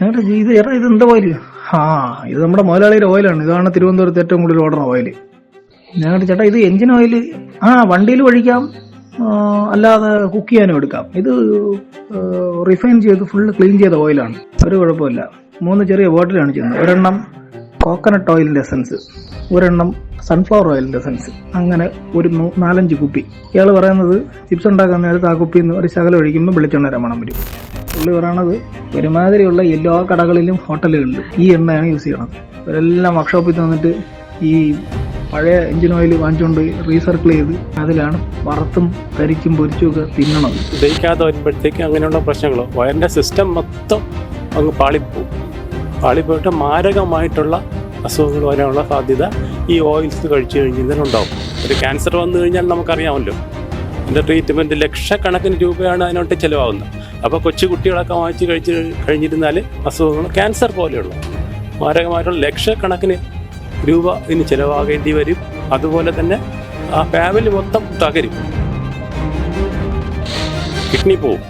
ഞങ്ങളുടെ ഇത് ഏറെ ഇത് എന്താ ഓയിൽ ആ ഇത് നമ്മുടെ മുതലാളിയുടെ ഓയിലാണ് ഇതാണ് തിരുവനന്തപുരത്ത് ഏറ്റവും കൂടുതൽ ഓർഡർ ഓയിൽ ഞങ്ങളുടെ ചേട്ടാ ഇത് എഞ്ചിൻ ഓയിൽ ആ വണ്ടിയിൽ ഒഴിക്കാം. അല്ലാതെ കുക്ക് ചെയ്യാനും എടുക്കാം. ഇത് റിഫൈൻ ചെയ്ത് ഫുള്ള് ക്ലീൻ ചെയ്ത ഓയിലാണ് ഒരു കുഴപ്പമില്ല. മൂന്ന് ചെറിയ ബോട്ടിലാണ് ചെയ്യുന്നത്. ഒരെണ്ണം കോക്കനട്ട് ഓയിലിന്റെ എസൻസ് ഒരെണ്ണം സൺഫ്ലവർ ഓയിലിന്റെ എസൻസ് അങ്ങനെ ഒരു നാലഞ്ച് കുപ്പി. ഇയാൾ പറയുന്നത് ചിപ്സ് ഉണ്ടാക്കാൻ നേരത്ത് ആ കുപ്പിയിൽ നിന്ന് ഒരു ശകലം ഒഴിക്കുമ്പോൾ വെളിച്ചെണ്ണ രമണം വരും. പുള്ളി പറയണത് ഒരുമാതിരിയുള്ള എല്ലാ കടകളിലും ഹോട്ടലുകളിലും ഈ എണ്ണയാണ് യൂസ് ചെയ്യണത്. ഇവരെല്ലാം വർക്ക്ഷോപ്പിൽ തന്നിട്ട് ഈ പഴയ എഞ്ചിൻ ഓയിൽ വാങ്ങിച്ചുകൊണ്ട് റീസർക്കിൾ ചെയ്ത് അതിലാണ് വറുത്തും കരിക്കും പൊരിച്ചും ഒക്കെ തിന്നണത്. ഉപയോഗിക്കാതെ വരുമ്പോഴത്തേക്ക് അങ്ങനെയുള്ള പ്രശ്നങ്ങൾ വയറിന്റെ സിസ്റ്റം മൊത്തം അങ്ങ് പാളിപ്പോവും. പാളിപ്പോയിട്ട് മാരകമായിട്ടുള്ള അസുഖങ്ങൾ വരാനുള്ള സാധ്യത ഈ ഓയിൽസ് കഴിച്ചു കഴിഞ്ഞാൽ ഉണ്ടാവും. ഒരു ക്യാൻസർ വന്നു കഴിഞ്ഞാൽ നമുക്കറിയാമല്ലോ. അതിന്റെ ട്രീറ്റ്മെന്റ് ലക്ഷക്കണക്കിന് രൂപയാണ് അതിനോട്ട് ചിലവാകുന്നത്. അപ്പോൾ കൊച്ചു കുട്ടികളൊക്കെ വാങ്ങിച്ച് കഴിച്ച് കഴിഞ്ഞിരുന്നാൽ അസുഖങ്ങൾ ക്യാൻസർ പോലെയുള്ള മാരകമായിട്ടുള്ള ലക്ഷക്കണക്കിന് രൂപ ഇതിന് ചിലവാകേണ്ടി വരും. അതുപോലെ തന്നെ ആ ഫാമിലി മൊത്തം തകരും. കിഡ്നി പോവും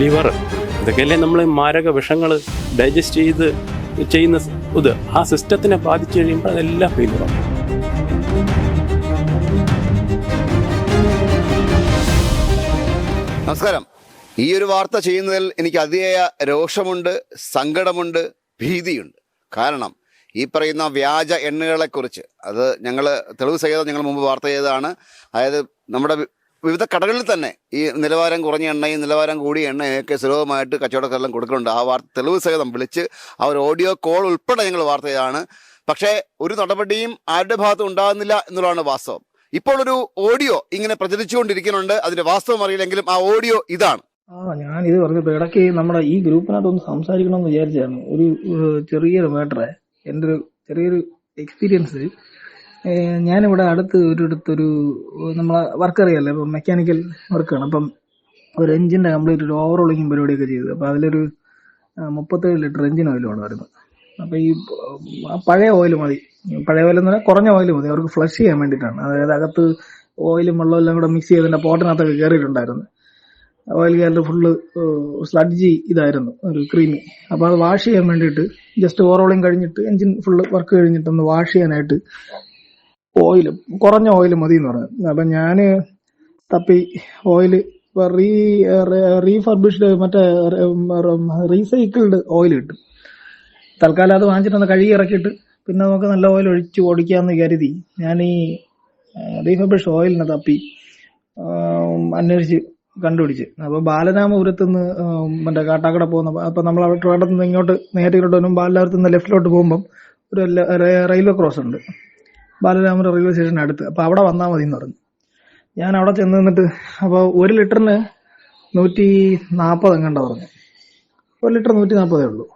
ലിവർ ഇതൊക്കെയല്ലേ നമ്മൾ മാരക വിഷങ്ങൾ ഡൈജസ്റ്റ് ചെയ്ത് ചെയ്യുന്ന ഇത്. ആ സിസ്റ്റത്തിനെ ബാധിച്ചു കഴിയുമ്പോൾ അതെല്ലാം ഫെയിലറാവും നമസ്കാരം. ഈ ഒരു വാർത്ത ചെയ്യുന്നതിൽ എനിക്ക് അതിയായ രോഷമുണ്ട് സങ്കടമുണ്ട് ഭീതിയുണ്ട്. കാരണം ഈ പറയുന്ന വ്യാജ എണ്ണകളെക്കുറിച്ച് അത് ഞങ്ങൾ തെളിവ് സഹിതം ഞങ്ങൾ മുമ്പ് വാർത്ത ചെയ്തതാണ്. അതായത് നമ്മുടെ വിവിധ കടകളിൽ തന്നെ ഈ നിലവാരം കുറഞ്ഞ എണ്ണയും നിലവാരം കൂടിയ എണ്ണയൊക്കെ സുലഭമായിട്ട് കച്ചവടക്കാരെല്ലാം കൊടുക്കുന്നുണ്ട്. ആ വാർത്ത തെളിവ് സഹിതം വിളിച്ച് ആ ഒരു ഓഡിയോ കോൾ ഉൾപ്പെടെ ഞങ്ങൾ വാർത്ത ചെയ്തതാണ്. പക്ഷേ ഒരു നടപടിയും ആരുടെ ഭാഗത്തും ഉണ്ടാകുന്നില്ല എന്നുള്ളതാണ് വാസ്തവം. ഇപ്പോൾ ഒരു ഓഡിയോ ഇങ്ങനെ പ്രചരിച്ചുകൊണ്ടിരിക്കുന്നുണ്ട്. അതിന്റെ വാസ്തവം അറിയില്ലെങ്കിലും ആ ഓഡിയോ ഇതാണ്. ആ ഞാൻ ഇത് പറഞ്ഞപ്പോ ഇടയ്ക്ക് നമ്മുടെ ഈ ഗ്രൂപ്പിനകത്ത് ഒന്ന് സംസാരിക്കണം എന്ന് വിചാരിച്ചാണ് ഒരു ചെറിയൊരു മാറ്ററെ എന്റെ ഒരു ചെറിയൊരു എക്സ്പീരിയൻസ് ഞാനിവിടെ അടുത്ത് ഒരു അടുത്തൊരു നമ്മളെ വർക്ക് അറിയാലോ ഇപ്പം മെക്കാനിക്കൽ വർക്കാണ് അപ്പം ഒരു എഞ്ചിന്റെ കംപ്ലീറ്റ് ഒരു ഓവറോളിങ്ങും പരിപാടിയൊക്കെ ചെയ്തു. അപ്പൊ അതിലൊരു ആ, മുപ്പത്തേഴ് ലിറ്റർ എഞ്ചിൻ ഓയിലാണ് വരുന്നത് അപ്പൊ ഈ പഴയ ഓയിൽ മതി. പഴയ ഓയിൽ എന്ന് പറഞ്ഞാൽ കുറഞ്ഞ ഓയിൽ മതി. അവർക്ക് ഫ്ലഷ് ചെയ്യാൻ വേണ്ടിയിട്ടാണ്. അതായത് അകത്ത് ഓയിലും വെള്ളവും എല്ലാം കൂടെ മിക്സ് ചെയ്തതിന്റെ പോട്ടിനകത്തൊക്കെ കയറിയിട്ടുണ്ടായിരുന്നു ഓയിൽ ക്യാന്റെ ഫുള്ള് സ്ലഡ്ജി ഇതായിരുന്നു ഒരു ക്രീം അപ്പോൾ അത് വാഷ് ചെയ്യാൻ വേണ്ടിയിട്ട് ജസ്റ്റ് ഓവറോളിങ് കഴിഞ്ഞിട്ട് എഞ്ചിൻ ഫുള്ള് വർക്ക് കഴിഞ്ഞിട്ട് ഒന്ന് വാഷ് ചെയ്യാനായിട്ട് ഓയിൽ കുറഞ്ഞ ഓയിൽ മതി എന്ന് പറഞ്ഞു. അപ്പം ഞാൻ തപ്പി ഓയിൽ റീ റീഫർബിഷ്ഡ് മറ്റേ റീസൈക്കിൾഡ് ഓയിൽ കിട്ടും തൽക്കാലം അത് വാങ്ങിച്ചിട്ടൊന്ന് കഴുകി ഇറക്കിയിട്ട് പിന്നെ നമുക്ക് നല്ല ഓയിൽ ഒഴിച്ച് ഓടിക്കാമെന്ന് കരുതി. ഞാൻ ഈ റീഫർബിഷ്ഡ് ഓയിലിനെ തപ്പി അന്വേഷിച്ച് കണ്ടുപിടിച്ച്. അപ്പൊ ബാലരാമപുരത്തുനിന്ന് മറ്റേ കാട്ടാക്കട പോകുന്ന അപ്പൊ നമ്മൾ അവിടെ ട്രിവാൻഡ്രത്ത് നിന്ന് ഇങ്ങോട്ട് നേരെ ഇങ്ങോട്ട് വരുമ്പോൾ ബാലരാമപുരത്ത് നിന്ന് ലെഫ്റ്റിലോട്ട് പോകുമ്പം ഒരു റെയിൽവേ ക്രോസ് ഉണ്ട്. ബാലരാമപുരം റെയിൽവേ സ്റ്റേഷൻ അടുത്ത്. അപ്പൊ അവിടെ വന്നാൽ മതി എന്ന് പറഞ്ഞു. ഞാൻ അവിടെ ചെന്ന് നിന്നിട്ട് അപ്പൊ ഒരു ലിറ്ററിന് നൂറ്റി നാൽപ്പത് എങ്ങാണ്ട പറഞ്ഞു. ഒരു ലിറ്റർ നൂറ്റി നാൽപ്പതേ ഉള്ളൂ.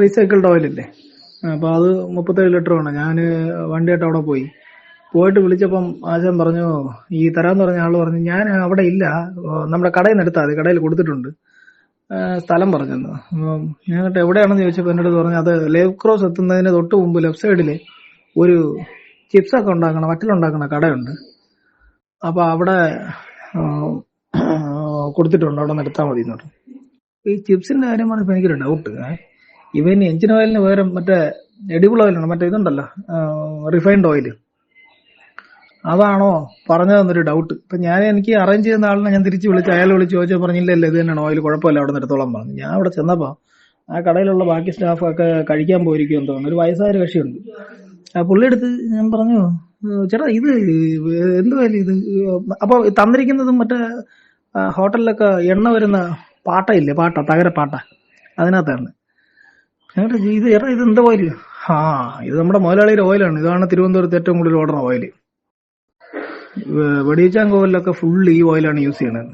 റീസൈക്കിൾഡ് ഓയിലല്ലേ? അപ്പൊ അത് മുപ്പത്തേഴ് ലിറ്റർ വേണം. ഞാൻ വണ്ടിയായിട്ട് അവിടെ പോയി. പോയിട്ട് വിളിച്ചപ്പം ആശാൻ പറഞ്ഞു ഈ തരാന്ന് പറഞ്ഞ ആൾ പറഞ്ഞു ഞാൻ അവിടെ ഇല്ല. നമ്മുടെ കടയിൽ നിന്ന് എടുത്താൽ കടയിൽ കൊടുത്തിട്ടുണ്ട്. സ്ഥലം പറഞ്ഞെന്ന്. ഞാൻ കേട്ടോ എവിടെയാണെന്ന് ചോദിച്ചപ്പോൾ എന്റെ അടുത്ത് പറഞ്ഞു അത് ലേവ് ക്രോസ് എത്തുന്നതിന് തൊട്ട് മുമ്പ് ലെഫ്റ്റ് സൈഡിൽ ഒരു ചിപ്സ് ഒക്കെ ഉണ്ടാക്കണ വറ്റിലുണ്ടാക്കണ കടയുണ്ട്. അപ്പൊ അവിടെ കൊടുത്തിട്ടുണ്ട് അവിടെ നിന്ന് മതി എന്ന് പറഞ്ഞു. ഈ ചിപ്സിന്റെ കാര്യമാണ് ഇപ്പൊ എനിക്കൊരു ഡൗട്ട് ഇവന് എഞ്ചിൻ ഓയിലിന് പകരം മറ്റേ എഡിബിൾ ഓയിലാണ് മറ്റേ ഇതുണ്ടല്ലോ റിഫൈൻഡ് ഓയിൽ അതാണോ പറഞ്ഞതെന്നൊരു ഡൗട്ട് ഇപ്പൊ ഞാൻ എനിക്ക് അറേഞ്ച് ചെയ്യുന്ന ആളിനെ ഞാൻ തിരിച്ചു വിളിച്ച് അയാൾ വിളിച്ച് ചോദിച്ചാൽ പറഞ്ഞില്ലല്ലോ ഇത് തന്നെയാണ്? ഓയിൽ കുഴപ്പമില്ല അവിടെ നിന്നെടുത്തോളം പറഞ്ഞു. ഞാൻ അവിടെ ചെന്നപ്പോ ആ കടയിലുള്ള ബാക്കി സ്റ്റാഫൊക്കെ കഴിക്കാൻ പോയിരിക്കും എന്ന് തോന്നുന്നു. ഒരു വയസ്സായ കക്ഷിയുണ്ട്. ആ പുള്ളി എടുത്ത് ഞാൻ പറഞ്ഞു "ഏഹ് ചേട്ടാ ഇത് എന്തുവാ ഇത്? അപ്പൊ തന്നിരിക്കുന്നതും മറ്റേ ഹോട്ടലിലൊക്കെ എണ്ണ വരുന്ന പാട്ടയില്ലേ? പാട്ട തകര പാട്ട അതിനകത്താണ് ഇത് ചേട്ടാ ഇത് എന്താ ഓയിൽ ആ ഇത് നമ്മുടെ മുതലാളിയുടെ ഓയിലാണ്. ഇതാണ് തിരുവനന്തപുരത്ത് ഏറ്റവും കൂടുതൽ ഓടുന്ന ഓയിൽ വെടിയച്ചാൻ കോവിലൊക്കെ ഫുൾ ഈ ഓയിലാണ് യൂസ് ചെയ്യണത്.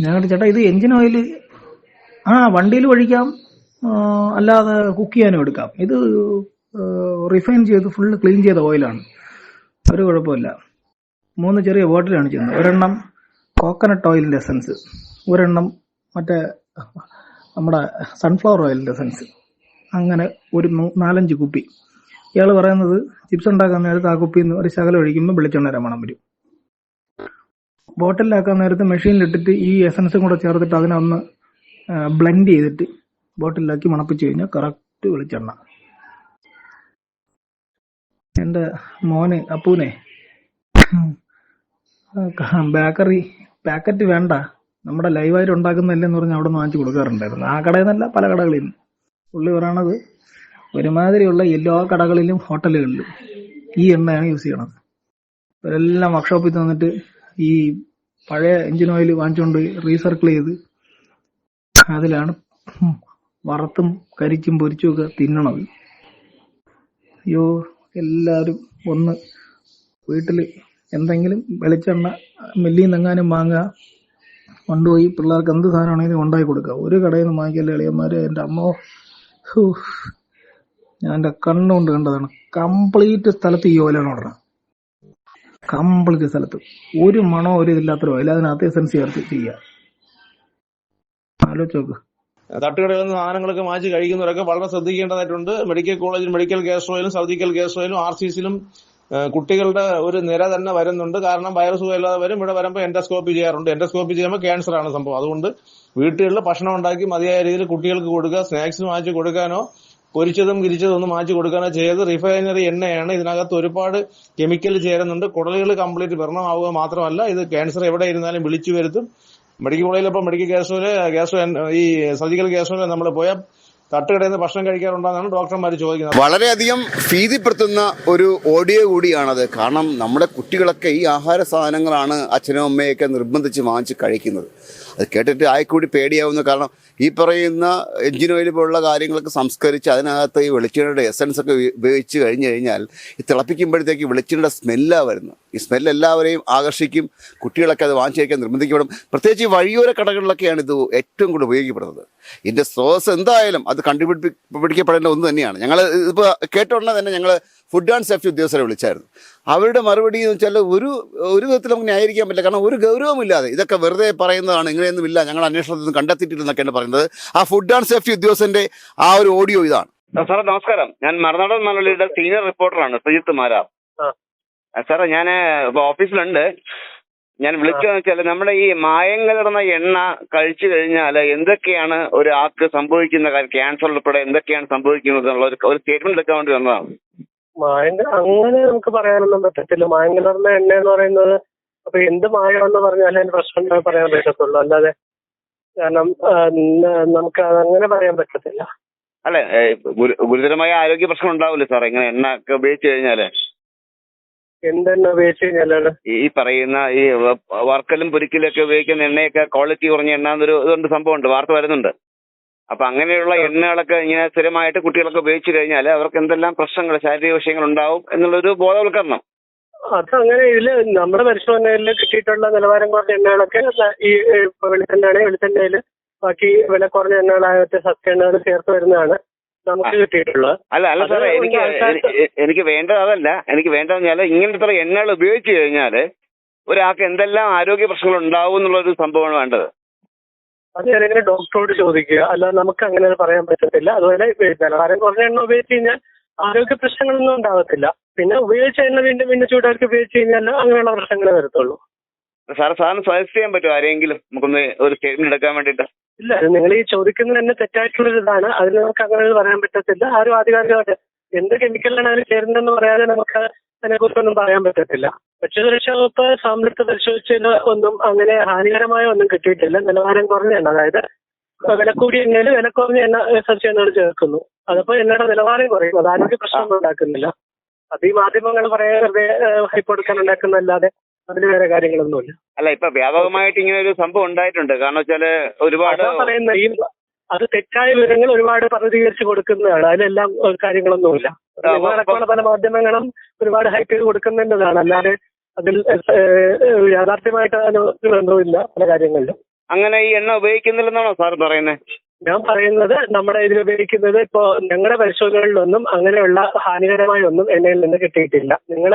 ഞാൻ ചേട്ടാ ഇത് എഞ്ചിൻ ഓയിൽ ആ വണ്ടിയിൽ ഒഴിക്കാം. അല്ലാതെ കുക്ക് ചെയ്യാനും എടുക്കാം. ഇത് റിഫൈൻ ചെയ്ത് ഫുൾ ക്ലീൻ ചെയ്ത ഓയിലാണ് ഒരു കുഴപ്പമില്ല. മൂന്ന് ചെറിയ ബോട്ടിലാണ് ചെയ്യുന്നത്. ഒരെണ്ണം കോക്കനട്ട് ഓയിലിന്റെ എസൻസ് ഒരെണ്ണം മറ്റേ നമ്മുടെ സൺഫ്ലവർ ഓയിലിന്റെ എസൻസ് അങ്ങനെ ഒരു നാലഞ്ച് കുപ്പി. ഇയാൾ പറയുന്നത് ചിപ്സ് ഉണ്ടാക്കാൻ നേരത്ത് ആ കുപ്പിയിൽ നിന്ന് ഒരു ശകലം ഒഴിക്കുമ്പോൾ വെളിച്ചെണ്ണ മണം വരും. ബോട്ടിലാക്കാൻ നേരത്ത് മെഷീനിലിട്ടിട്ട് ഈ എസൻസും കൂടെ ചേർത്തിട്ട് അതിനെ ഒന്ന് ബ്ലെൻഡ് ചെയ്തിട്ട് ബോട്ടിലാക്കി മണപ്പിച്ചു കഴിഞ്ഞാൽ കറക്റ്റ് വെളിച്ചെണ്ണ. എന്റെ മോന് അപ്പൂനെ. ബേക്കറി പാക്കറ്റ് വേണ്ട. നമ്മുടെ ലൈവായിട്ട് ഉണ്ടാക്കുന്നതല്ലെന്ന് പറഞ്ഞ് അവിടെ നിന്ന് വാങ്ങിച്ചു കൊടുക്കാറുണ്ടായിരുന്നു. ആ കടയിൽ നിന്നല്ല പല കടകളിൽ നിന്ന്. പുള്ളി പറയണത് ഒരുമാതിരിയുള്ള എല്ലാ കടകളിലും ഹോട്ടലുകളിലും ഈ എണ്ണയാണ് യൂസ് ചെയ്യണത്. ഇവരെല്ലാം വർക്ക്ഷോപ്പിൽ തന്നിട്ട് ഈ പഴയ എഞ്ചിൻ ഓയിൽ വാങ്ങിച്ചുകൊണ്ട് റീസർക്കിൾ ചെയ്ത് അതിലാണ് വറുത്തും കരിച്ചും പൊരിച്ചും ഒക്കെ തിന്നണത്. അയ്യോ എല്ലാവരും ഒന്ന് വീട്ടിൽ എന്തെങ്കിലും വെളിച്ചെണ്ണ മില്ലിൽ നിന്നെങ്ങാനും വാങ്ങുക കൊണ്ടുപോയി പിള്ളേർക്ക് എന്ത് സാധനമാണെങ്കിലും ഉണ്ടാക്കി കൊടുക്കുക. ഒരു കടയിൽ നിന്ന് വാങ്ങിക്കല്ലേ എളിയന്മാര് എന്റെ അമ്മോ. ഞാൻ എന്റെ കണ്ണുകൊണ്ട് കണ്ടതാണ്. കംപ്ലീറ്റ് സ്ഥലത്ത് ഈ ഓലാണ് ഓടണം കംപ്ലീറ്റ് സ്ഥലത്ത്. ഒരു മണോ ഒരു ഇതില്ലാത്തൊരു ഓയിൽ. അതിനകത്ത് എസൻസ് ചേർത്ത് ചെയ്യുക തട്ടുകടയിൽ നിന്ന് സാധനങ്ങളൊക്കെ മാറ്റി കഴിക്കുന്നവരൊക്കെ വളരെ ശ്രദ്ധിക്കേണ്ടതായിട്ടുണ്ട്. മെഡിക്കൽ കോളേജിൽ മെഡിക്കൽ ഗ്യാസ് ഓയിലും സർജിക്കൽ ഗ്യാസ് ഓയിലും ആർ സി സിയിലും കുട്ടികളുടെ ഒരു നിര തന്നെ വരുന്നുണ്ട്. കാരണം വൈറസ് ഇല്ലാതെ വരും. ഇവിടെ വരുമ്പോൾ എൻഡോസ്കോപ്പി ചെയ്യാറുണ്ട്. എൻഡോസ്കോപ്പി ചെയ്യുമ്പോൾ ക്യാൻസർ ആണ് സംഭവം. അതുകൊണ്ട് വീട്ടുകളിൽ ഭക്ഷണം ഉണ്ടാക്കി മതിയായ രീതിയിൽ കുട്ടികൾക്ക് കൊടുക്കുക. സ്നാക്സ് മാറ്റി കൊടുക്കാനോ പൊരിച്ചതും കിരിച്ചതും ഒന്നും മാറ്റി കൊടുക്കാനോ ചെയ്ത് റിഫൈനറി എണ്ണയാണ്. ഇതിനകത്ത് ഒരുപാട് കെമിക്കൽ ചേരുന്നുണ്ട്. കുടലുകൾ കംപ്ലീറ്റ് ഭരണമാവുക മാത്രമല്ല ഇത് ക്യാൻസർ എവിടെ ഇരുന്നാലും വിളിച്ചു വരുത്തും. മെഡിക്കൽ കോളേജിൽ ഇപ്പോൾ മെഡിക്കൽ ഗ്യാസോൽ ഗ്യാസോ ഈ സർജിക്കൽ ഗ്യാസോൽ നമ്മൾ പോയാൽ തട്ടുകടയിൽ ഭക്ഷണം കഴിക്കാറുണ്ടെന്നാണ് ഡോക്ടർമാർ ചോദിക്കുന്നത്. വളരെയധികം ഭീതിപ്പെടുത്തുന്ന ഒരു ഓഡിയോ കൂടിയാണത്. കാരണം നമ്മുടെ കുട്ടികളൊക്കെ ഈ ആഹാര സാധനങ്ങളാണ് അച്ഛനും അമ്മയൊക്കെ നിർബന്ധിച്ച് വാങ്ങിച്ച് കഴിക്കുന്നത്. അത് കേട്ടിട്ട് ആയിക്കൂടി പേടിയാവുന്നു കാരണം ഈ പറയുന്ന എഞ്ചിൻ ഓയിൽ പോലുള്ള കാര്യങ്ങളൊക്കെ സംസ്കരിച്ച് അതിനകത്ത് ഈ വെളിച്ചെണ്ണയുടെ എസൻസ് ഒക്കെ ഉപയോഗിച്ച് കഴിഞ്ഞ് കഴിഞ്ഞാൽ ഈ തിളപ്പിക്കുമ്പോഴത്തേക്ക് വെളിച്ചെണ്ണയുടെ സ്മെല്ലാണ് വരുന്നത് ഈ സ്മെല്ല് എല്ലാവരെയും ആകർഷിക്കും. കുട്ടികളൊക്കെ അത് വാങ്ങിച്ചു കഴിക്കാൻ നിർബന്ധിക്കപ്പെടും. പ്രത്യേകിച്ച് ഈ വഴിയോര കടകളിലൊക്കെയാണ് ഇത് ഏറ്റവും കൂടുതൽ ഉപയോഗിക്കപ്പെടുന്നത്. ഇതിന്റെ സ്രോതസ് എന്തായാലും അത് കണ്ടുപിടിപ്പിക്കപ്പെടേണ്ട ഒന്ന് തന്നെയാണ്. ഞങ്ങൾ ഇപ്പോൾ കേട്ട ഉടനെ തന്നെ ഞങ്ങൾ ഫുഡ് ആൻഡ് സേഫ്റ്റി ഉദ്യോഗസ്ഥരെ വിളിച്ചായിരുന്നു. അവരുടെ മറുപടി എന്ന് വെച്ചാൽ ഒരു ഒരു വിധത്തിൽ നമുക്ക് ന്യായീകരിക്കാൻ പറ്റില്ല. കാരണം ഒരു ഗൗരവമില്ലാതെ ഇതൊക്കെ വെറുതെ പറയുന്നതാണ് ഇങ്ങനെയൊന്നും ഇല്ല. ഞങ്ങൾ അന്വേഷണത്തിൽ കണ്ടെത്തിയിട്ടില്ലെന്നൊക്കെയാണ് പറയുന്നത്. ആ ഫുഡ് ആൻഡ് സേഫ്റ്റി ഉദ്യോഗസ്ഥന്റെ ആ ഒരു ഓഡിയോ ഇതാണ്. സാറേ നമസ്കാരം. ഞാൻ മറുനാടൻ മലയാളിയുടെ സീനിയർ റിപ്പോർട്ടറാണ് സുജിത്ത് മാരാർ. സാറേ ഞാൻ ഓഫീസിലുണ്ട്. ഞാൻ വിളിച്ചതെന്ന് വെച്ചാൽ നമ്മുടെ ഈ മായം കലർന്ന എണ്ണ കഴിച്ചു കഴിഞ്ഞാൽ എന്തൊക്കെയാണ് ഒരു ഒരാൾക്ക് സംഭവിക്കുന്ന കാര്യം? ക്യാൻസർ ഉൾപ്പെടെ എന്തൊക്കെയാണ് സംഭവിക്കുന്നത് എന്നുള്ള ഒരു സ്റ്റേറ്റ്മെന്റ് എടുക്കാൻ വേണ്ടി വന്നതാണ്. മായം അങ്ങനെ നമുക്ക് പറയാനൊന്നും പറ്റത്തില്ല. മായം കലർന്ന എണ്ണ എന്ന് പറയുന്നത് അപ്പൊ എന്ത് മായമെന്ന് പറഞ്ഞാലും അതിന് പ്രശ്നം പറയാൻ പറ്റത്തുള്ളൂ. അല്ലാതെ കാരണം നമുക്ക് അങ്ങനെ പറയാൻ പറ്റത്തില്ല. അല്ലെ ഗുരുതരമായ ആരോഗ്യ പ്രശ്നം ഉണ്ടാവില്ലേ സാർ ഇങ്ങനെ എണ്ണ ഒക്കെ ഉപയോഗിച്ച് കഴിഞ്ഞാൽ? എന്തെണ്ണ ഉപയോഗിച്ച് കഴിഞ്ഞാലാണ്? ഈ പറയുന്ന ഈ വർക്കലും വറുക്കലും പൊരിക്കലും ഒക്കെ ഉപയോഗിക്കുന്ന എണ്ണയൊക്കെ ക്വാളിറ്റി കുറഞ്ഞ എണ്ണ എന്നൊരു ഇതുണ്ട് സംഭവമുണ്ട്. വാർത്ത വരുന്നുണ്ട്. അപ്പൊ അങ്ങനെയുള്ള എണ്ണകളൊക്കെ ഇങ്ങനെ സ്ഥിരമായിട്ട് കുട്ടികളൊക്കെ ഉപയോഗിച്ചു കഴിഞ്ഞാൽ അവർക്ക് എന്തെല്ലാം പ്രശ്നങ്ങൾ ശാരീരിക വിഷയങ്ങൾ ഉണ്ടാവും എന്നുള്ളൊരു ബോധവൽക്കരണം. അത് അങ്ങനെ ഇതിൽ നമ്മുടെ പരിശോധനയിൽ കിട്ടിയിട്ടുള്ള നിലവാരം കുറഞ്ഞ എണ്ണകളൊക്കെ ഈ ഇപ്പൊ വെളിച്ചെണ്ണയാണെങ്കിൽ വെളിച്ചെണ്ണയിൽ ബാക്കി വില കുറഞ്ഞ എണ്ണകളായ സസ്യ എണ്ണകൾ ചേർത്ത് വരുന്നതാണ് നമുക്ക് കിട്ടിയിട്ടുള്ളത്. അല്ല അല്ല സാറേ എനിക്ക് എനിക്ക് വേണ്ടത് അതല്ല. എനിക്ക് വേണ്ടത് പറഞ്ഞാൽ ഇങ്ങനത്തെ എണ്ണകൾ ഉപയോഗിച്ച് കഴിഞ്ഞാൽ ഒരാൾക്ക് എന്തെല്ലാം ആരോഗ്യ പ്രശ്നങ്ങൾ ഉണ്ടാവും എന്നുള്ളൊരു സംഭവമാണ് വേണ്ടത്. അത് ഞാനിങ്ങനെ ഡോക്ടറോട് ചോദിക്കുക. അല്ലാതെ നമുക്ക് അങ്ങനെ പറയാൻ പറ്റത്തില്ല. അതുപോലെ നിലവാരം കുറഞ്ഞ എണ്ണ ഉപയോഗിച്ച് കഴിഞ്ഞാൽ ആരോഗ്യ പ്രശ്നങ്ങളൊന്നും ഉണ്ടാകത്തില്ല. പിന്നെ ഉപയോഗിച്ച എണ്ണ വീണ്ടും വീണ്ടും ചൂടാക്കി ഉപയോഗിച്ച് കഴിഞ്ഞാൽ അങ്ങനെയുള്ള പ്രശ്നങ്ങളെ വരത്തുള്ളൂ. സാർ സാറിന് സജസ്റ്റ് ചെയ്യാൻ പറ്റുമോ ആരെങ്കിലും നമുക്കൊന്ന് ഒരു സ്റ്റേറ്റ്മെന്റ് എടുക്കാൻ വേണ്ടിയിട്ട്. ഇല്ല നിങ്ങൾ ഈ ചോദിക്കുന്നത് തന്നെ തെറ്റായിട്ടുള്ള ഒരു ഇതാണ് അതിന് നമുക്ക് അങ്ങനെ പറയാൻ പറ്റത്തില്ല. ആരും ആധികാരികമായിട്ട് എന്ത് കെമിക്കലാണ് അതിന് ചേരുന്നതെന്ന് പറയാതെ നമുക്ക് അതിനെക്കുറിച്ചൊന്നും പറയാൻ പറ്റത്തില്ല. ഭക്ഷ്യസുരക്ഷാ വകുപ്പ് സംതൃപ്തി പരിശോധിച്ചതിന് ഒന്നും അങ്ങനെ ഹാനികരമായ ഒന്നും കിട്ടിയിട്ടില്ല. നിലവാരം കുറഞ്ഞ എണ്ണ. അതായത് വില കൂടിയ എണ്ണയിൽ വില കുറഞ്ഞ എണ്ണ സസ്യ എന്നോട് ചേർക്കുന്നു. അതപ്പോ എണ്ണയുടെ നിലവാരം കുറയും. അത് ആരോഗ്യ പ്രശ്നമൊന്നും ഉണ്ടാക്കുന്നില്ല. അത് ഈ മാധ്യമങ്ങൾ പറയാൻ വെറുതെ ഹൈപ്പ് കൊടുക്കാൻ ഉണ്ടാക്കുന്നതല്ലാതെ അതിന് വേറെ കാര്യങ്ങളൊന്നുമില്ല. അല്ല ഇപ്പൊ വ്യാപകമായിട്ട് ഇങ്ങനെ ഒരു സംഭവം ഉണ്ടായിട്ടുണ്ട്. കാരണം വെച്ചാൽ ഒരുപാട് അതാ തെറ്റായ വിവരങ്ങൾ ഒരുപാട് പ്രതികരിച്ചു കൊടുക്കുന്നതാണ്. അതിലെല്ലാം കാര്യങ്ങളൊന്നുമില്ല. നിങ്ങളടക്കമുള്ള പല മാധ്യമങ്ങളും ഒരുപാട് ഹൈപ്പ് ചെയ്ത് കൊടുക്കുന്നതാണ് അല്ലാതെ അതിൽ യാഥാർത്ഥ്യമായിട്ട് അതിന് ഒരു ബന്ധവുമില്ല പല കാര്യങ്ങളിലും. അങ്ങനെ ഈ എണ്ണ ഉപയോഗിക്കുന്നില്ലെന്നാണോ സാർ പറയുന്നത് ഞാൻ പറയുന്നത് നമ്മുടെ ഇതിൽ ഉപയോഗിക്കുന്നത് ഇപ്പോ ഞങ്ങളുടെ പരിശോധനകളിലൊന്നും അങ്ങനെയുള്ള ഹാനികരമായ ഒന്നും എണ്ണയിൽ നിന്ന് കിട്ടിയിട്ടില്ല. നിങ്ങൾ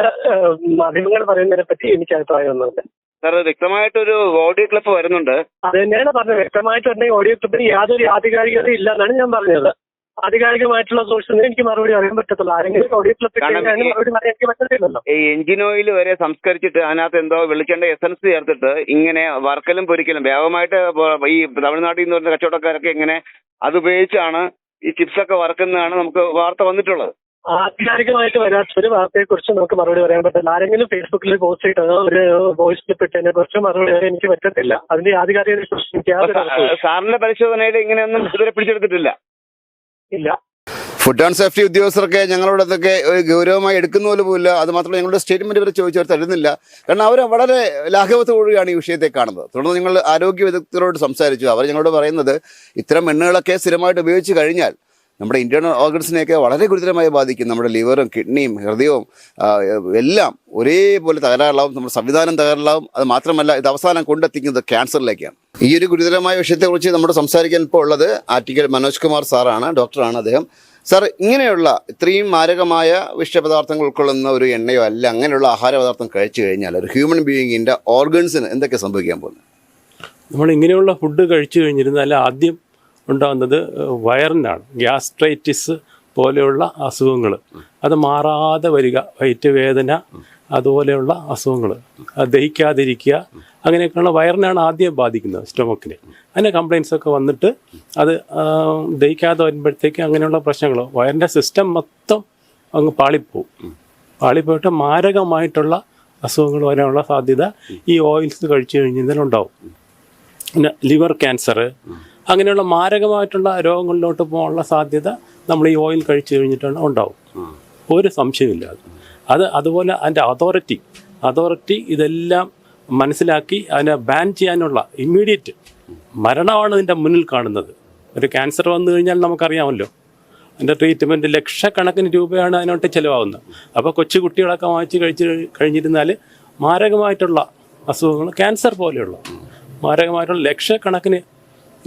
മാധ്യമങ്ങൾ പറയുന്നതിനെ പറ്റി എനിക്ക് അഭിപ്രായമൊന്നുമില്ല സാർ വ്യക്തമായിട്ടൊരു ഓഡിയോ ക്ലിപ്പ് വരുന്നുണ്ട്. അത് തന്നെയാണ് പറഞ്ഞത്. വ്യക്തമായിട്ടുണ്ടെങ്കിൽ ഓഡിയോ ക്ലിപ്പിന് യാതൊരു ആധികാരികത ഇല്ല എന്നാണ് ഞാൻ പറഞ്ഞത്. ആധികാരികമായിട്ടുള്ള സോഴ്സ് എനിക്ക് മറുപടി അറിയാൻ പറ്റത്തുള്ളൂ ആരെങ്കിലും ഓഡിയോ ക്ലിപ്പ് കാരണം ചെയ്താലും മറുപടി പറയാൻ എനിക്ക് പറ്റത്തില്ലല്ലോ. ഈ എഞ്ചിൻ ഓയിൽ വരെ സംസ്കരിച്ചിട്ട് അതിനകത്ത് എന്തോ വെളിച്ചെണ്ണ എസൻസ് ചേർത്തിട്ട് ഇങ്ങനെ വർക്കലും പൊരിക്കലും വ്യാപകമായിട്ട് ഈ തമിഴ്നാട്ടിൽ നിന്ന് വരുന്ന കച്ചവടക്കാരൊക്കെ ഇങ്ങനെ അത് ഉപയോഗിച്ചാണ് ഈ ചിപ്സ് ഒക്കെ വറക്കുന്നതാണ് നമുക്ക് വാർത്ത വന്നിട്ടുള്ളത്. ആധികാരികമായിട്ട് വരാത്ത ഒരു വാർത്തയെ കുറിച്ച് നമുക്ക് മറുപടി പറയാൻ പറ്റില്ല. ആരെങ്കിലും ഫേസ്ബുക്കിൽ പോസ്റ്റ് ചെയ്തതോ ഒരു വോയിസ് ക്ലിപ്പ് ഇട്ടതിനെ കുറിച്ച് മറുപടി പറയാൻ എനിക്ക് പറ്റത്തില്ല. അതിന്റെ ആധികാരികതയെ കുറിച്ച് എനിക്ക് യാതൊരു സാറിന്റെ പരിശോധനയിൽ ഇങ്ങനെയൊന്നും ഇതുവരെ പിടിച്ചെടുത്തിട്ടില്ല? ഇല്ല. ഫുഡ് ആൻഡ് സേഫ്റ്റി ഉദ്യോഗസ്ഥർക്ക് ഞങ്ങളുടെ അതൊക്കെ ഒരു ഗൗരവമായി എടുക്കുന്ന പോലെ പോലില്ല അത് മാത്രമല്ല ഞങ്ങളുടെ സ്റ്റേറ്റ്മെന്റ് ഇവരെ ചോദിച്ചവർ തരുന്നില്ല. കാരണം അവർ വളരെ ലാഘവത്തോടുകൂടിയാണ് ഈ വിഷയത്തെ കാണുന്നത്. തുടർന്ന് ഞങ്ങൾ ആരോഗ്യ വിദഗ്ധരോട് സംസാരിച്ചു. അവർ ഞങ്ങളോട് പറയുന്നത് ഇത്തരം എണ്ണകളൊക്കെ സ്ഥിരമായിട്ട് ഉപയോഗിച്ച് കഴിഞ്ഞാൽ നമ്മുടെ ഇന്റേർണൽ ഓർഗൻസിനെയൊക്കെ വളരെ ഗുരുതരമായി ബാധിക്കും. നമ്മുടെ ലിവറും കിഡ്നിയും ഹൃദയവും എല്ലാം ഒരേപോലെ തകരാറിലാവും. നമ്മുടെ സംവിധാനം തകരാറിലാവും. അത് മാത്രമല്ല ഇത് അവസാനം കൊണ്ടെത്തിക്കുന്നത് ക്യാൻസറിലേക്കാണ്. ഈ ഒരു ഗുരുതരമായ വിഷയത്തെക്കുറിച്ച് നമ്മുടെ സംസാരിക്കാൻ ഇപ്പോൾ ഉള്ളത് ആർട്ടിക്കൽ മനോജ് കുമാർ സാറാണ് ഡോക്ടറാണ് അദ്ദേഹം. സാർ ഇങ്ങനെയുള്ള ഇത്രയും മാരകമായ വിഷപദാർത്ഥങ്ങൾ ഉൾക്കൊള്ളുന്ന ഒരു എണ്ണയോ അല്ല അങ്ങനെയുള്ള ആഹാര പദാർത്ഥം കഴിച്ചു കഴിഞ്ഞാൽ ഒരു ഹ്യൂമൻ ബീയിങ്ങിന്റെ ഓർഗൻസിന് എന്തൊക്കെ സംഭവിക്കാൻ പോകുന്നത് നമ്മൾ ഇങ്ങനെയുള്ള ഫുഡ് കഴിച്ചു കഴിഞ്ഞിരുന്നാൽ ആദ്യം ഉണ്ടാകുന്നത് വയറിനാണ്. ഗ്യാസ്ട്രൈറ്റിസ് പോലെയുള്ള അസുഖങ്ങൾ അത് മാറാതെ വരിക വയറ്റ് വേദന അതുപോലെയുള്ള അസുഖങ്ങൾ ദഹിക്കാതിരിക്കുക അങ്ങനെയൊക്കെയുള്ള വയറിനാണ് ആദ്യം ബാധിക്കുന്നത് സ്റ്റൊമക്കിനെ. അതിന്റെ കംപ്ലയിൻസ് ഒക്കെ വന്നിട്ട് അത് ദഹിക്കാതെ വരുമ്പോഴത്തേക്ക് അങ്ങനെയുള്ള പ്രശ്നങ്ങൾ. വയറിന്റെ സിസ്റ്റം മൊത്തം അങ്ങ് പാളിപ്പോവും. പാളിപ്പോയിട്ട് മാരകമായിട്ടുള്ള അസുഖങ്ങൾ വരാനുള്ള സാധ്യത ഈ ഓയിൽസ് കഴിച്ചു കഴിഞ്ഞാൽ ഉണ്ടാവും. പിന്നെ ലിവർ ക്യാൻസർ അങ്ങനെയുള്ള മാരകമായിട്ടുള്ള രോഗങ്ങളിലോട്ട് പോകാനുള്ള സാധ്യത നമ്മൾ ഈ ഓയിൽ കഴിച്ചു കഴിഞ്ഞിട്ടാണ് ഉണ്ടാവും. ഒരു സംശയമില്ല അത്. അത് അതുപോലെ അതിന്റെ അതോറിറ്റി അതോറിറ്റി ഇതെല്ലാം മനസ്സിലാക്കി അതിനെ ബാൻ ചെയ്യാനുള്ള ഇമ്മീഡിയറ്റ് മരണമാണ് ഇതിന്റെ മുന്നിൽ കാണുന്നത്. ഒരു ക്യാൻസർ വന്നു കഴിഞ്ഞാൽ നമുക്കറിയാമല്ലോ. അതിന്റെ ട്രീറ്റ്മെന്റ് ലക്ഷക്കണക്കിന് രൂപയാണ് അതിനോട്ട് ചിലവാകുന്നത്. അപ്പോൾ കൊച്ചു കുട്ടികളൊക്കെ വാങ്ങിച്ച് കഴിച്ച് കഴിഞ്ഞിരുന്നാൽ മാരകമായിട്ടുള്ള അസുഖങ്ങൾ ക്യാൻസർ പോലെയുള്ള മാരകമായിട്ടുള്ള ലക്ഷക്കണക്കിന്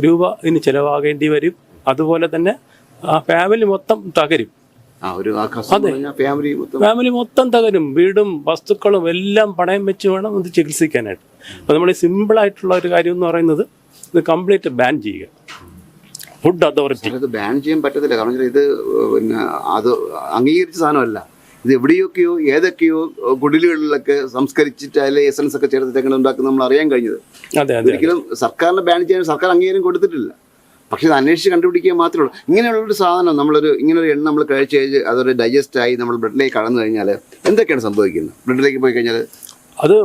രൂപ ഇനി ചിലവാകേണ്ടി വരും. അതുപോലെ തന്നെ ആ ഫാമിലി മൊത്തം തകരും. ഫാമിലി മൊത്തം ഫാമിലി മൊത്തം തകരും. വീടും വസ്തുക്കളും എല്ലാം പണയം വെച്ച് വേണം ഇത് ചികിത്സിക്കാനായിട്ട്. അപ്പോൾ നമ്മൾ സിമ്പിൾ ആയിട്ടുള്ള ഒരു കാര്യം എന്ന് പറയുന്നത് ഇത് കംപ്ലീറ്റ് ബാൻ ചെയ്യുക. ഫുഡ് അതോറിറ്റി ഇത് ബാൻ ചെയ്യാൻ പറ്റത്തില്ല. കാരണം ഇത് പിന്നെ അത് അംഗീകരിച്ച സാധനമല്ല. ഇത് എവിടെയൊക്കെയോ ഏതൊക്കെയോ കുടിലുകളിലൊക്കെ സംസ്കരിച്ചിട്ട് അതിലെ എസൻസ് ഒക്കെ ചേർത്തിട്ട് ഉണ്ടാക്കുന്ന നമ്മൾ അറിയാൻ കഴിഞ്ഞത്. ഒരിക്കലും സർക്കാരിനെ ബാൻ ചെയ്യാൻ സർക്കാർ അംഗീകാരം കൊടുത്തിട്ടില്ല. പക്ഷെ ഇത് അന്വേഷിച്ച് കണ്ടുപിടിക്കുക മാത്രമേ ഉള്ളൂ. ഇങ്ങനെയുള്ള ഒരു സാധനം നമ്മളൊരു ഇങ്ങനൊരു എണ്ണ നമ്മൾ കഴിച്ച് കഴിഞ്ഞ് അതൊരു ഡൈജസ്റ്റ് ആയി നമ്മൾ ബ്ലഡിലേക്ക് കടന്നു കഴിഞ്ഞാൽ എന്തൊക്കെയാണ് സംഭവിക്കുന്നത്? ബ്ലഡിലേക്ക് പോയി കഴിഞ്ഞാൽ അത്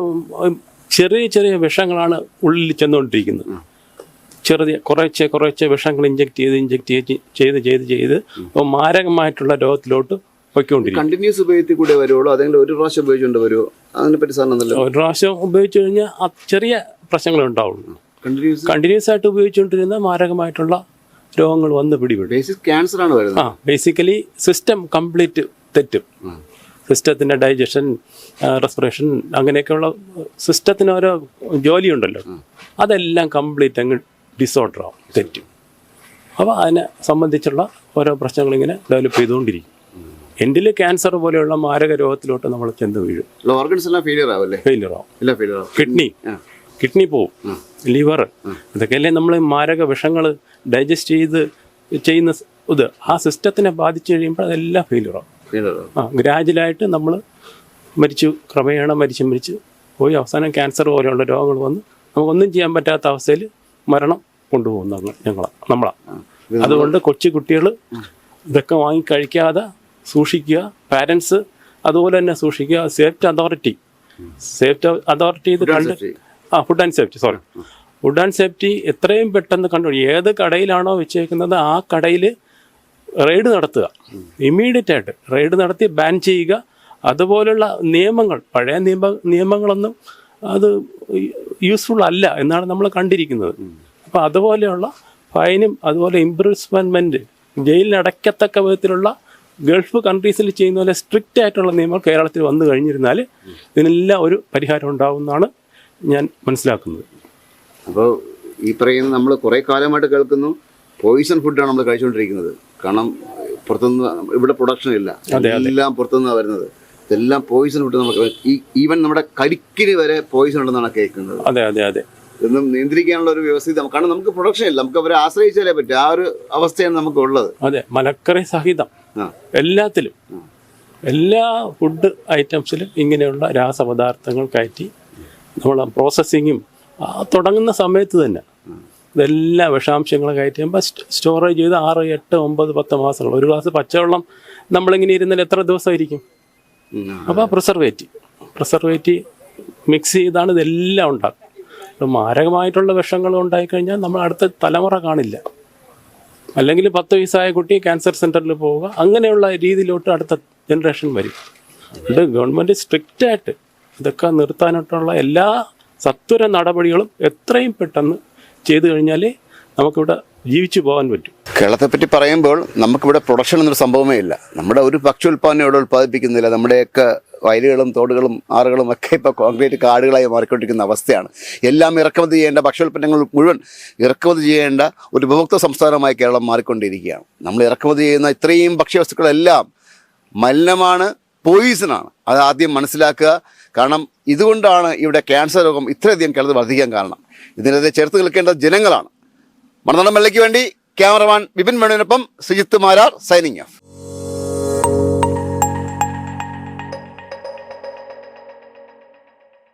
ചെറിയ ചെറിയ വിഷങ്ങളാണ് ഉള്ളിൽ ചെന്നുകൊണ്ടിരിക്കുന്നത്. ചെറിയ കുറേശ്ശെ കുറേശ്ശെ വിഷങ്ങൾ ഇഞ്ചെക്ട് ചെയ്ത് ഇഞ്ചെക്ട് ചെയ്ത് ചെയ്ത് ചെയ്ത് ചെയ്ത് മാരകമായിട്ടുള്ള രോഗത്തിലോട്ട് പൊയ്ക്കൊണ്ടിരിക്കും. കണ്ടിന്യൂസ് ഉപയോഗത്തിൽ കൂടെ വരുള്ളൂ അതെങ്കിലും ഒരു പ്രാവശ്യം ഉപയോഗിച്ചുകൊണ്ട് വരുമോ അതിനെപ്പറ്റി സാറിന് ഒരു പ്രാവശ്യം ഉപയോഗിച്ച് കഴിഞ്ഞാൽ ചെറിയ പ്രശ്നങ്ങൾ ഉണ്ടാവുള്ളൂ. കണ്ടിന്യൂസ് കണ്ടിന്യൂസ് ആയിട്ട് ഉപയോഗിച്ചുകൊണ്ടിരുന്ന മാരകമായിട്ടുള്ള രോഗങ്ങൾ വന്ന് പിടിപെടും. ബേസിക് ക്യാൻസർ ആണ് വരുന്നത്. ആ ബേസിക്കലി സിസ്റ്റം കംപ്ലീറ്റ് തെറ്റും. സിസ്റ്റത്തിന്റെ ഡൈജഷൻ റെസ്പിറേഷൻ അങ്ങനെയൊക്കെയുള്ള സിസ്റ്റത്തിന് ഓരോ ജോലിയുണ്ടല്ലോ. അതെല്ലാം കംപ്ലീറ്റ് അങ്ങ് ഡിസോർഡർ ആവും. തെറ്റും. അപ്പോൾ അതിനെ സംബന്ധിച്ചുള്ള ഓരോ പ്രശ്നങ്ങൾ ഇങ്ങനെ ഡെവലപ്പ് ചെയ്തുകൊണ്ടിരിക്കും. എൻഡിൽ ക്യാൻസർ പോലെയുള്ള മാരക രോഗത്തിലോട്ട് നമ്മൾ ചെന്ന് വീഴും. ഓർഗൻസ് എല്ലാം ഫെയിലിയർ ആവല്ലേ ഫെയിലിയർ ആവും. ഇല്ല ഫെയിലിയർ ആവും. കിഡ്നി കിഡ്നി പോവും. ലിവർ ഇതൊക്കെയല്ലേ നമ്മൾ മാരക വിഷങ്ങൾ ഡൈജസ്റ്റ് ചെയ്ത് ചെയ്യുന്ന ഇത്. ആ സിസ്റ്റത്തിനെ ബാധിച്ചു കഴിയുമ്പോൾ അതെല്ലാം ഫെയിലിയർ ആവും. ആ ഗ്രാജുവലായിട്ട് നമ്മൾ മരിച്ചു ക്രമേണ മരിച്ചു മരിച്ച് പോയി അവസാനം ക്യാൻസർ പോലെയുള്ള രോഗങ്ങൾ വന്ന് നമുക്കൊന്നും ചെയ്യാൻ പറ്റാത്ത അവസ്ഥയിൽ മരണം കൊണ്ടുപോകുന്ന ഞങ്ങളാ നമ്മളാ. അതുകൊണ്ട് കൊച്ചു കുട്ടികൾ ഇതൊക്കെ വാങ്ങി കഴിക്കാതെ സൂക്ഷിക്കുക പാരൻസ് അതുപോലെ തന്നെ സൂക്ഷിക്കുക സേഫ്റ്റി അതോറിറ്റി സേഫ്റ്റി അതോറിറ്റി ഇത് കണ്ട് ആ food and safety sorry food and safety എത്രയും പെട്ടെന്ന് കണ്ടു ഏത് കടയിലാണോ വെച്ചേക്കുന്നത് ആ കടയിൽ റെയ്ഡ് നടത്തുക. ഇമ്മീഡിയറ്റ് ആയിട്ട് റെയ്ഡ് നടത്തി ബാൻ ചെയ്യുക. അതുപോലുള്ള നിയമങ്ങൾ പഴയ നിയമ നിയമങ്ങളൊന്നും അത് യൂസ്ഫുൾ അല്ല എന്നാണ് നമ്മൾ കണ്ടിരിക്കുന്നത്. അപ്പോൾ അതുപോലെയുള്ള ഫൈനും അതുപോലെ ഇംപ്രൂവ്മെന്റ് ജയിലിനടയ്ക്കത്തക്ക വിധത്തിലുള്ള ഗൾഫ് കൺട്രീസിൽ ചെയ്യുന്ന പോലെ സ്ട്രിക്റ്റ് ആയിട്ടുള്ള നിയമങ്ങൾ കേരളത്തിൽ വന്നു കഴിഞ്ഞിരുന്നാൽ ഇതിനെല്ലാം ഒരു പരിഹാരം ഉണ്ടാവുമെന്നാണ് ഞാൻ മനസ്സിലാക്കുന്നത്. അപ്പോൾ ഈ പറയുന്ന നമ്മൾ കുറേ കാലമായിട്ട് കേൾക്കുന്നു പോയിസൺ ഫുഡാണ് നമ്മൾ കഴിച്ചുകൊണ്ടിരിക്കുന്നത്. കാരണം പുറത്തുനിന്ന് ഇവിടെ പ്രൊഡക്ഷൻ ഇല്ല. എല്ലാം പുറത്തുനിന്നാണ് വരുന്നത്. ഇതെല്ലാം പോയിസൺ ഫുഡ് നമുക്ക് ഈ ഈവൻ നമ്മുടെ കരിക്കിന് വരെ പോയിസൺ ഉണ്ടെന്നാണ് കേൾക്കുന്നത്. അതെ അതെ അതെ. ഇതൊന്നും നിയന്ത്രിക്കാനുള്ള ഒരു വ്യവസ്ഥ കാരണം നമുക്ക് പ്രൊഡക്ഷൻ ഇല്ല. നമുക്ക് അവരെ ആശ്രയിച്ചാലേ പറ്റും. ആ ഒരു അവസ്ഥയാണ് നമുക്ക് ഉള്ളത്. അതെ മലക്കറി സഹിതം. എല്ലാത്തിലും. എല്ലാ ഫുഡ് ഐറ്റംസിലും ഇങ്ങനെയുള്ള രാസപദാർത്ഥങ്ങൾ കയറ്റി നമ്മൾ പ്രോസസ്സിങ്ങും തുടങ്ങുന്ന സമയത്ത് തന്നെ ഇതെല്ലാ വിഷാംശങ്ങൾ കയറ്റുമ്പോൾ സ്റ്റോറേജ് ചെയ്ത് ആറ് എട്ട് ഒമ്പത് പത്ത് മാസങ്ങൾ. ഒരു ഗ്ലാസ് പച്ചവെള്ളം നമ്മളിങ്ങനെ ഇരുന്നാൽ എത്ര ദിവസം ഇരിക്കും അപ്പോൾ പ്രിസർവേറ്റീവ് പ്രിസർവേറ്റീവ് മിക്സ് ചെയ്താണ് ഇതെല്ലാം ഉണ്ടാക്കുക. മാരകമായിട്ടുള്ള വിഷങ്ങൾ ഉണ്ടായിക്കഴിഞ്ഞാൽ നമ്മൾ അടുത്ത തലമുറ കാണില്ല. അല്ലെങ്കിൽ പത്ത് വയസ്സായ കുട്ടി ക്യാൻസർ സെന്ററിൽ പോവുക അങ്ങനെയുള്ള രീതിയിലോട്ട് അടുത്ത ജനറേഷൻ വരും. അത് ഗവൺമെന്റ് സ്ട്രിക്റ്റായിട്ട് ഇതൊക്കെ നിർത്താനായിട്ടുള്ള എല്ലാ സത്വര നടപടികളും എത്രയും പെട്ടെന്ന് ചെയ്തു കഴിഞ്ഞാൽ നമുക്കിവിടെ ജീവിച്ചു പോകാൻ പറ്റും. കേരളത്തെ പറ്റി പറയുമ്പോൾ നമുക്കിവിടെ പ്രൊഡക്ഷൻ എന്നൊരു സംഭവമേ ഇല്ല. നമ്മുടെ ഒരു ഭക്ഷ്യ ഉൽപ്പാദനം ഇവിടെ ഉൽപ്പാദിപ്പിക്കുന്നില്ല. നമ്മുടെയൊക്കെ വയലുകളും തോടുകളും ആറുകളും ഒക്കെ ഇപ്പോൾ കോൺക്രീറ്റ് കാടുകളായി മാറിക്കൊണ്ടിരിക്കുന്ന അവസ്ഥയാണ്. എല്ലാം ഇറക്കുമതി ചെയ്യേണ്ട ഭക്ഷ്യോൽപ്പന്നങ്ങൾ മുഴുവൻ ഇറക്കുമതി ചെയ്യേണ്ട ഒരു ഉപഭോക്തൃ സംസ്ഥാനമായി കേരളം മാറിക്കൊണ്ടിരിക്കുകയാണ്. നമ്മൾ ഇറക്കുമതി ചെയ്യുന്ന ഇത്രയും ഭക്ഷ്യവസ്തുക്കളെല്ലാം മലിനമാണ് പോയിസണാണ് അത് ആദ്യം മനസ്സിലാക്കുക. കാരണം ഇതുകൊണ്ടാണ് ഇവിടെ ക്യാൻസർ രോഗം ഇത്രയധികം കേരളത്തിൽ വർദ്ധിക്കാൻ കാരണം. ഇതിനെതിരെ ചേർത്ത് നിൽക്കേണ്ട ജനങ്ങളാണ്. വെള്ളയ്ക്ക് വേണ്ടി ക്യാമറമാൻ വിപിൻ വേണുവിനൊപ്പം സുജിത്ത് മാരാർ സൈനിങ് ഓഫ്.